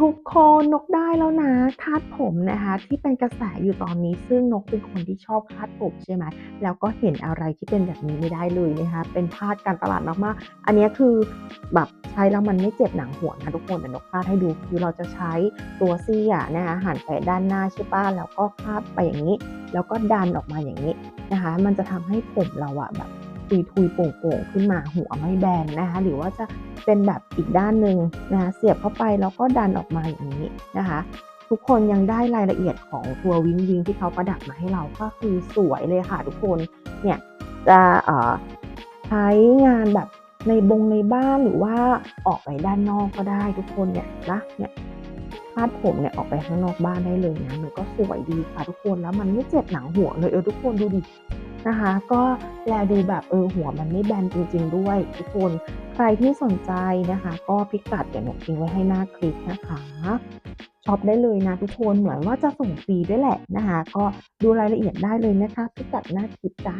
ทุกคนนกได้แล้วนะคาดผมนะคะ ที่เป็นกระแสอยู่ตอนนี้ ซึ่งนกเป็นคนที่ชอบคาดผมใช่ไหมแล้วก็เห็นอะไรที่เป็นแบบนี้ไม่ได้เลยนะคะ เป็นทาสการตลาดมากๆ อันนี้คือแบบใช้แล้วมันไม่เจ็บหนังหัวนะทุกคนแต่นกคาดให้ดูคือเราจะใช้ตัวเสี้ยนะคะหันไปด้านหน้าใช่ป้ะแล้วก็คาดไปอย่างนี้ แล้วก็ดันออกมาอย่างนี้นะคะ มันจะทำให้ผมเราอะแบบ ทุยทุยๆโป่งๆขึ้นมาหัวไม่แบนนะคะ หรือว่าจะเป็นแบบอีกด้านหนึ่งนะคะเสียบเข้าไปแล้วก็ดันออกมาอย่างนี้นะคะ ทุกคนยังได้รายละเอียดของตัววิงวิงที่เขาประดับมาให้เราก็คือสวยเลยค่ะ ทุกคนเนี่ยจะเอ่อใช้งานแบบในบงในบ้านหรือว่าออกไปด้านนอกก็ได้ทุกคนเนี่ยนะเนี่ยคาดผมเนี่ยออกไปข้างนอกบ้านได้เลยนะมันก็สวยดีค่ะทุกคนแล้วมันไม่เจ็บหนังหัวเลยเออทุกคนดูดิ นะคะ ก็แลดูแบบเออหัวมันไม่แบนจริง ๆ ด้วยทุกคนใครที่สนใจนะคะ ก็พิกัดเดี๋ยวหนูทิ้งไว้ให้หน้าคลิปนะคะช็อปได้เลยนะทุกคนเหมือนว่าจะส่งฟรีด้วยแหละนะคะ ก็ดูรายละเอียดได้เลยนะคะพิกัดหน้าคลิปจ้า